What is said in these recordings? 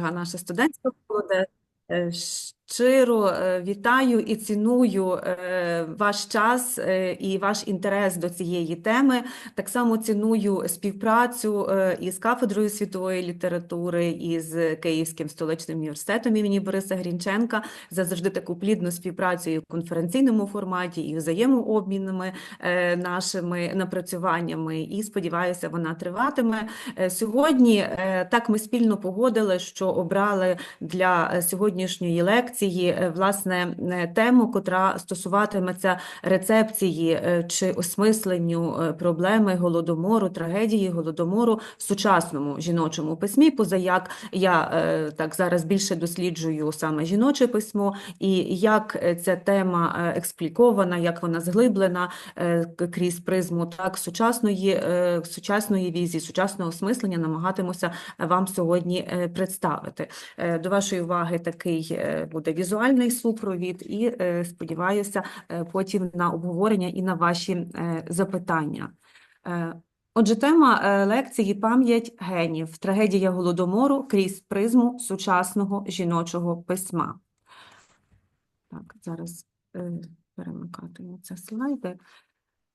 дорога наша студентська молоде. Щиро е, вітаю і ціную е, ваш час е, і ваш інтерес до цієї теми. Так само ціную співпрацю із кафедрою світової літератури, і з Київським столичним університетом імені Бориса Грінченка за завжди таку плідну співпрацю і в конференційному форматі, і взаємообмінними е, нашими напрацюваннями. І сподіваюся, вона триватиме. Сьогодні так ми спільно погодили, що обрали для сьогоднішньої лекції е, власне е, тему, котра стосуватиметься рецепції е, чи осмисленню проблеми голодомору, трагедії голодомору в сучасному жіночому письмі. Поза як я так зараз більше досліджую саме жіноче письмо, і як ця тема експлікована, як вона зглиблена крізь призму так сучасної, сучасної візії, сучасного осмислення намагатимуся вам сьогодні представити. До вашої уваги такий е, буде візуальний супровід, і е, сподіваюся, е, потім на обговорення і на ваші е, запитання. Отже, тема лекції «Пам'ять генів. Трагедія голодомору крізь призму сучасного жіночого письма». Так, зараз перемикатиму це слайди.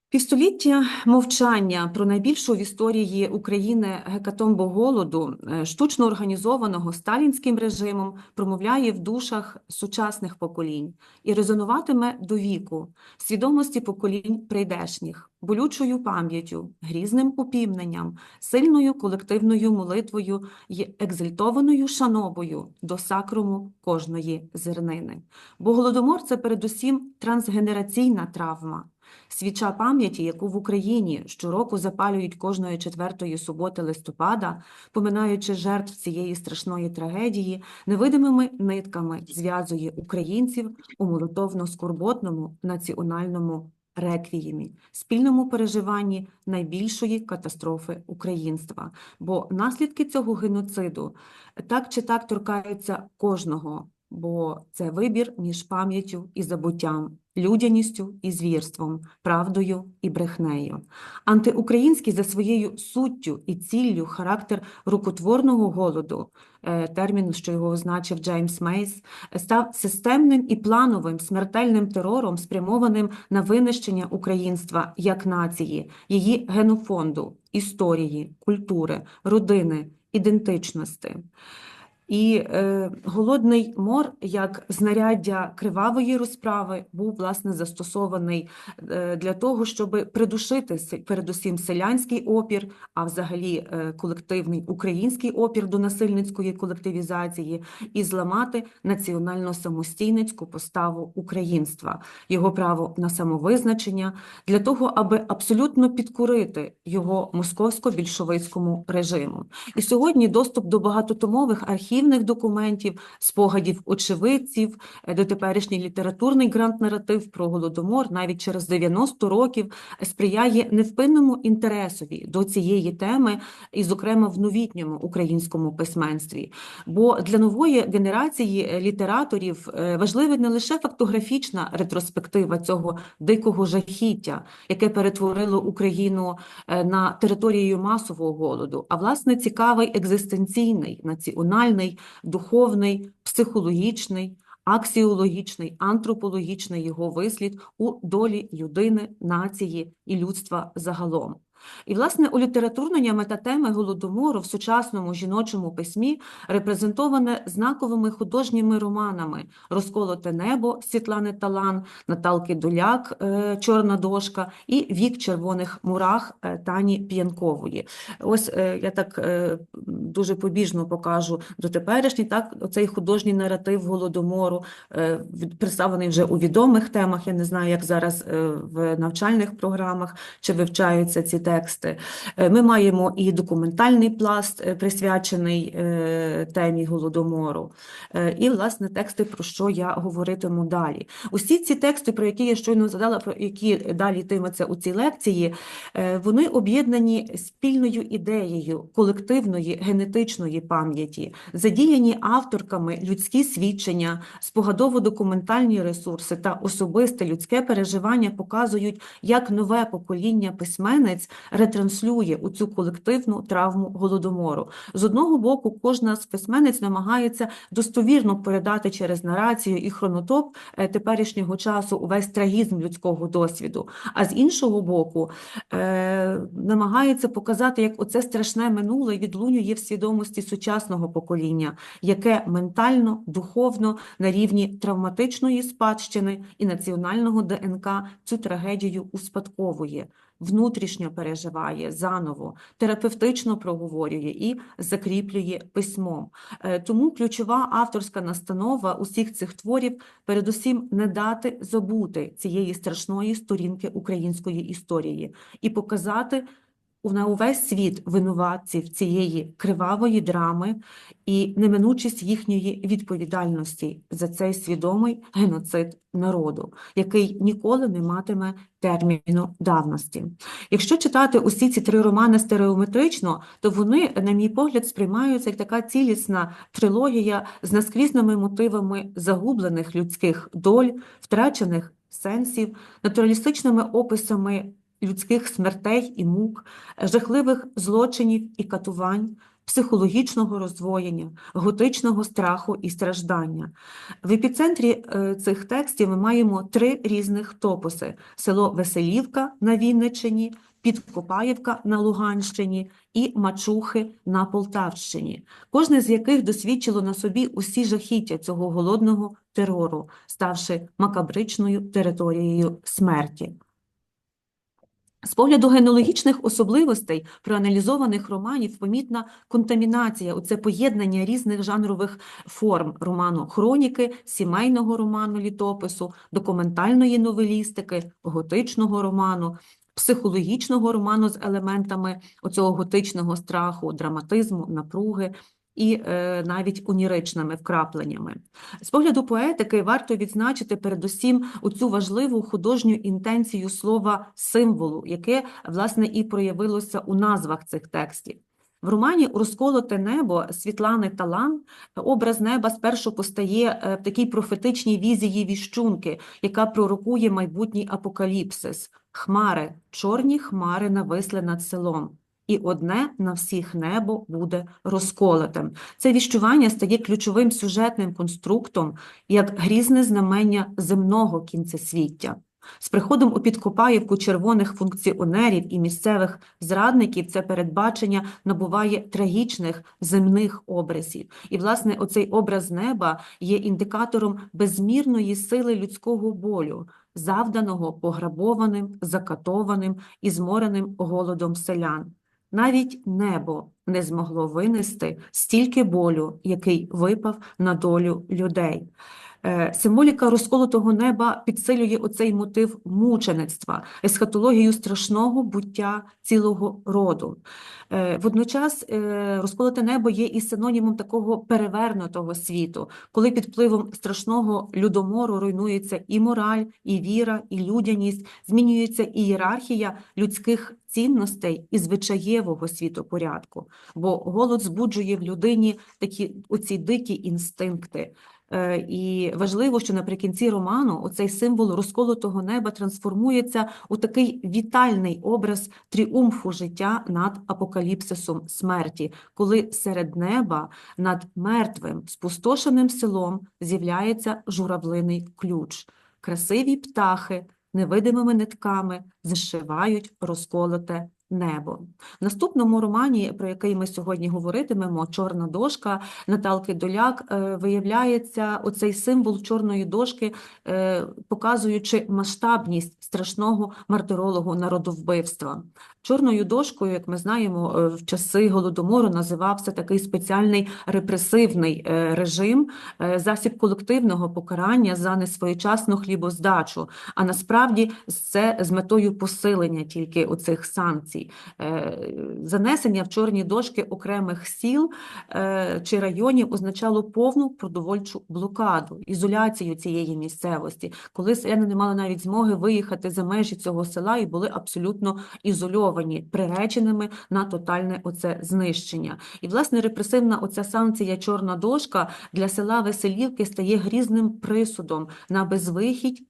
Півстоліття мовчання про найбільшу в історії України гекатомбу голоду, е, штучно організованого сталінським режимом, промовляє в душах сучасних поколінь і резонуватиме до віку, свідомості поколінь прийдешніх, болючою пам'яттю, грізним упівненням, сильною колективною молитвою й екзальтованою шанобою до сакруму кожної зернини. Бо голодомор – це передусім трансгенераційна травма, Свіча пам'яті, яку в Україні щороку запалюють кожної четвертої суботи листопада, поминаючи жертв цієї страшної трагедії, невидимими нитками зв'язує українців у молитовно-скорботному національному реквіємі, спільному переживанні найбільшої катастрофи українства. Бо наслідки цього геноциду так чи так торкаються кожного, бо це вибір між пам'яттю і забуттям, людяністю і звірством, правдою і брехнею. Антиукраїнський за своєю суттю і ціллю характер рукотворного голоду, е, термін, що його означив Джеймс Мейс, став системним і плановим смертельним терором, спрямованим на винищення українства як нації, її генофонду, історії, культури, родини, ідентичності. І е, голодний мор, як знаряддя кривавої розправи, був власне застосований е, для того, щоб придушити передусім селянський опір, а взагалі е, колективний український опір до насильницької колективізації і зламати національно-самостійницьку поставу українства, його право на самовизначення, для того, аби абсолютно підкорити його московсько-більшовицькому режиму. І сьогодні доступ до багатотомових архівних документів, спогадів очевидців, е, дотеперішній літературний грант-наратив про Голодомор навіть через 90 років сприяє невпинному інтересові до цієї теми, і, зокрема, в новітньому українському письменстві. Бо для нової генерації е, літераторів е, важлива не лише фактографічна ретроспектива цього дикого жахіття, яке перетворило Україну на територію масового голоду, а власне цікавий екзистенційний, національний, духовний, психологічний, аксіологічний, антропологічний його вислід у долі людини, нації і людства загалом. І, власне, улітературнення метатеми Голодомору в сучасному жіночому письмі репрезентоване знаковими художніми романами «Розколоте небо» Світлани Талан, Наталки Доляк е, «Чорна дошка» і «Вік червоних мурах» е, Тані П'янкової. Ось е, я так дуже побіжно покажу дотеперішній, так, оцей художній наратив Голодомору, представлений вже у відомих темах, я не знаю, як зараз в навчальних програмах, чи вивчаються ці тексти. Е, Ми маємо і документальний пласт, е, присвячений е, темі Голодомору, і, власне, тексти, про що я говоритиму далі. Усі ці тексти, про які я щойно згадала, про які далі йтиметься у цій лекції, вони об'єднані спільною ідеєю колективної генетичної пам'яті, задіяні авторками людські свідчення, спогадово-документальні ресурси та особисте людське переживання показують, як нове покоління письменниць ретранслює у цю колективну травму голодомору. З одного боку, кожна з письменниць намагається достовірно передати через нарацію і хронотоп е, теперішнього часу увесь трагізм людського досвіду, а з іншого боку, е, намагається показати, як оце страшне минуле відлунює в свідомості сучасного покоління, яке ментально, духовно на рівні травматичної спадщини і національного ДНК цю трагедію успадковує, внутрішньо переживає заново, терапевтично проговорює і закріплює письмом. Е, Тому ключова авторська настанова усіх цих творів передусім не дати забути цієї страшної сторінки української історії і показати на увесь світ винуватців цієї кривавої драми і неминучість їхньої відповідальності за цей свідомий геноцид народу, який ніколи не матиме терміну давності. Якщо читати усі ці три романи стереометрично, то вони, на мій погляд, сприймаються як така цілісна трилогія з наскрізними мотивами загублених людських доль, втрачених сенсів, натуралістичними описами людських смертей і мук, жахливих злочинів і катувань, психологічного роздвоєння, готичного страху і страждання. В епіцентрі е, цих текстів ми маємо три різних топоси: село Веселівка на Вінниччині, Підкопаївка на Луганщині і Мачухи на Полтавщині, кожне з яких досвідчило на собі усі жахіття цього голодного терору, ставши макабричною територією смерті. З погляду генеалогічних особливостей проаналізованих романів помітна контамінація, оце поєднання різних жанрових форм роману хроніки, сімейного роману літопису, документальної новелістики, готичного роману, психологічного роману з елементами оцього готичного страху, драматизму, напруги і е, навіть уніричними вкрапленнями. З погляду поетики варто відзначити передусім оцю важливу художню інтенцію слова символу, яке, власне, і проявилося у назвах цих текстів. В романі «Розколоте небо» Світлани Талан образ неба спершу постає е, в такій профетичній візії віщунки, яка пророкує майбутній апокаліпсис. Хмари, чорні хмари нависли над селом. І одне на всіх небо буде розколотим. Це віщування стає ключовим сюжетним конструктом як грізне знамення земного кінцесвіття. З приходом у Підкопаївку червоних функціонерів і місцевих зрадників це передбачення набуває трагічних земних образів. І, власне, оцей образ неба є індикатором безмірної сили людського болю, завданого пограбованим, закатованим і змореним голодом селян. Навіть небо не змогло винести стільки болю, який випав на долю людей. Е, Символіка розколотого неба підсилює оцей мотив мучеництва, есхатологію страшного буття цілого роду. Е, Водночас е, розколоте небо є і синонімом такого перевернутого світу, коли під впливом страшного людомору руйнується і мораль, і віра, і людяність, змінюється і ієрархія людських цінностей і звичаєвого світопорядку, бо голод збуджує в людині такі оці дикі інстинкти. Е, І важливо, що наприкінці роману оцей символ розколотого неба трансформується у такий вітальний образ тріумфу життя над апокаліпсисом смерті, коли серед неба над мертвим, спустошеним селом з'являється журавлиний ключ. Красиві птахи невидимими нитками зшивають розколоте небо. В наступному романі, про який ми сьогодні говоритимемо, Чорна дошка Наталки Доляк, е, виявляється оцей символ чорної дошки, е, показуючи масштабність страшного мартирологу народовбивства. Чорною дошкою, як ми знаємо, е, в часи Голодомору називався такий спеціальний репресивний режим, засіб колективного покарання за несвоєчасну хлібоздачу, а насправді це з метою посилення тільки оцих санкцій. Е, Занесення в чорні дошки окремих сіл е, чи районів означало повну продовольчу блокаду, ізоляцію цієї місцевості, коли селяни не мали навіть змоги виїхати за межі цього села і були абсолютно ізольовані, приреченими на тотальне оце знищення. І, власне, репресивна оця санкція «Чорна дошка» для села Веселівки стає грізним присудом на безвихідь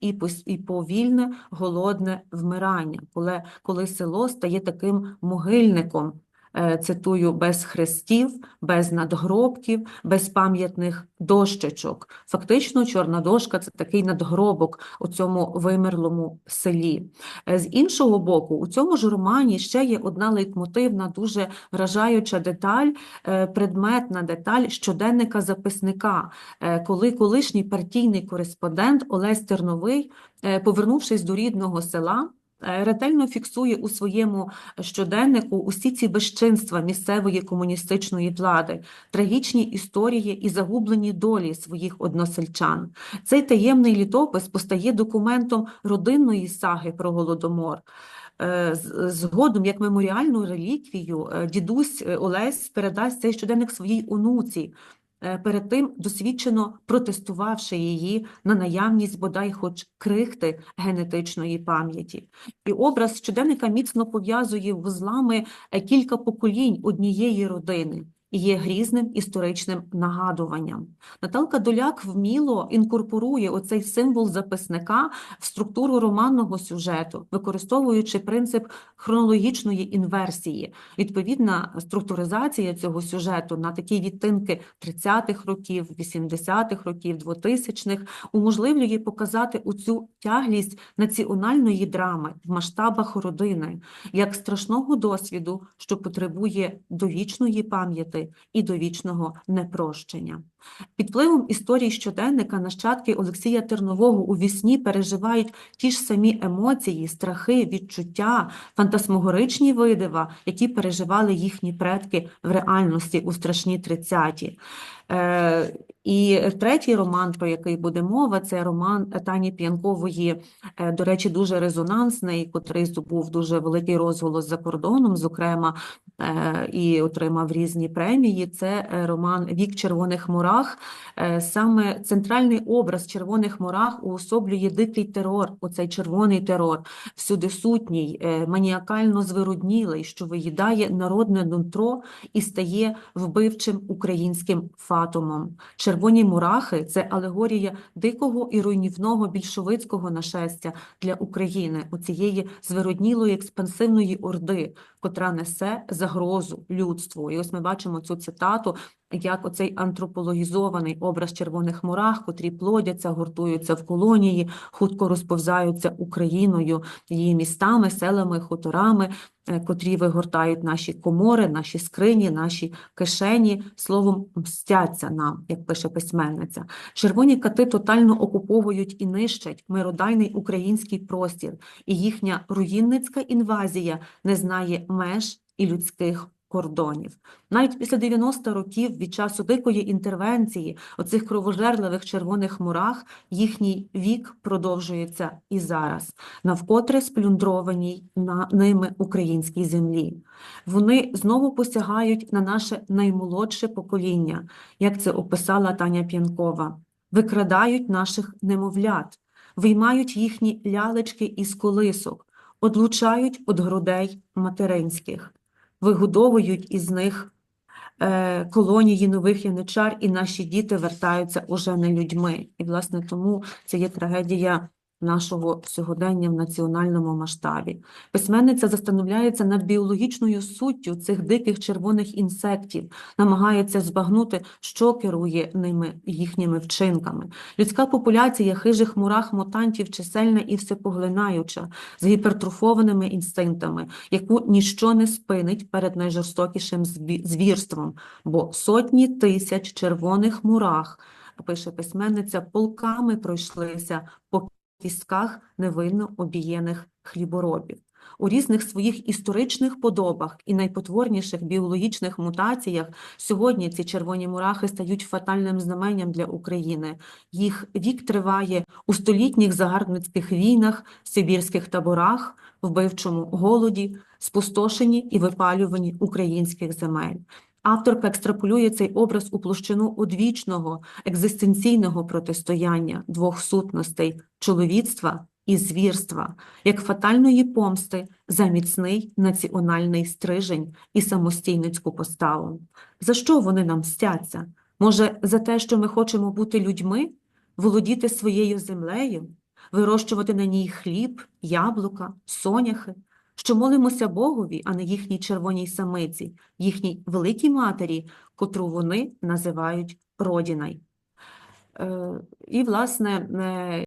і повільне голодне вмирання, коли, коли село стає таким таким могильником. Е, Цитую, без хрестів, без надгробків, без пам'ятних дощечок. Фактично, чорна дошка це такий надгробок у цьому вимерлому селі. Е, З іншого боку, у цьому ж романі ще є одна лейтмотивна, дуже вражаюча деталь, е, предметна деталь щоденника записника, коли колишній партійний кореспондент Олесь Терновий, повернувшись до рідного села, ретельно фіксує у своєму щоденнику усі ці безчинства місцевої комуністичної влади, трагічні історії і загублені долі своїх односельчан. Цей таємний літопис постає документом родинної саги про Голодомор. Е, Згодом, як меморіальну реліквію, е, дідусь е, Олесь передасть цей щоденник своїй онуці, е, перед тим досвідчено протестувавши її на наявність бодай хоч крихти генетичної пам'яті. І образ щоденника міцно пов'язує вузлами е, кілька поколінь однієї родини є грізним історичним нагадуванням. Наталка Доляк вміло інкорпорує оцей символ записника в структуру романного сюжету, використовуючи принцип хронологічної інверсії. Відповідна структуризація цього сюжету на такі відтинки 30-х років, 80-х років, 2000-х уможливлює показати оцю тяглість національної драми в масштабах родини, як страшного досвіду, що потребує довічної пам'яті і довічного непрощення. Під впливом історії щоденника нащадки Олексія Тернового у вісні переживають ті ж самі емоції, страхи, відчуття, фантасмогоричні видива, які переживали їхні предки в реальності у страшні 30-ті. Е, і третій роман, про який буде мова, це роман Тані П'янкової, е, до речі, дуже резонансний, котрий здобув дуже великий розголос за кордоном, зокрема, е, і отримав різні премії. Це роман Вік червоних мурах. Саме центральний образ червоних мурах уособлює дикий терор, оцей червоний терор, всюди сутній, маніакально звируднілий, що виїдає народне нутро і стає вбивчим українським фатумом. Червоні мурахи це алегорія дикого і руйнівного більшовицького нашестя для України, оцієї звироднілої експансивної орди, котра несе загрозу людству. І ось ми бачимо цю цитату, як оцей антропологізований образ червоних мурах, котрі плодяться, гуртуються в колонії, хутко розповзаються Україною, її містами, селами, хуторами, е, котрі вигортають наші комори, наші скрині, наші кишені, словом, мстяться нам, як пише письменниця. Червоні кати тотально окуповують і нищать миродайний український простір, і їхня руїнницька інвазія не знає меж і людських кордонів. Навіть після 90 років від часу дикої інтервенції оцих кровожерливих червоних мурах їхній вік продовжується і зараз, навкотре сплюндрованій на ними українській землі. Вони знову посягають на наше наймолодше покоління, як це описала Таня П'янкова, викрадають наших немовлят, виймають їхні лялечки із колисок, одлучають від грудей материнських, вигодовують із них е, колонії нових яничар, і наші діти вертаються уже не людьми. І, власне, тому це є трагедія нашого сьогодення в національному масштабі. Письменниця застановляється над біологічною суттю цих диких червоних інсектів, намагається збагнути, що керує ними їхніми вчинками. Людська популяція хижих мурах мутантів чисельна і всепоглинаюча, з гіпертрофованими інстинктами, яку ніщо не спинить перед найжорстокішим звірством, бо сотні тисяч червоних мурах, пише письменниця, полками пройшлися по кістках невинно обієних хліборобів. У різних своїх історичних подобах і найпотворніших біологічних мутаціях сьогодні ці червоні мурахи стають фатальним знаменням для України. Їх вік триває у столітніх загарбницьких війнах, сибірських таборах, вбивчому голоді, спустошенні і випалюванні українських земель. Авторка екстраполює цей образ у площину одвічного екзистенційного протистояння двох сутностей чоловіцтва і звірства, як фатальної помсти за міцний національний стрижень і самостійницьку поставу. За що вони нам мстяться? Може, за те, що ми хочемо бути людьми, володіти своєю землею, вирощувати на ній хліб, яблука, соняхи? Що молимося Богові, а не їхній червоній самиці, їхній великій матері, котру вони називають Родінай. Е, І, власне, е,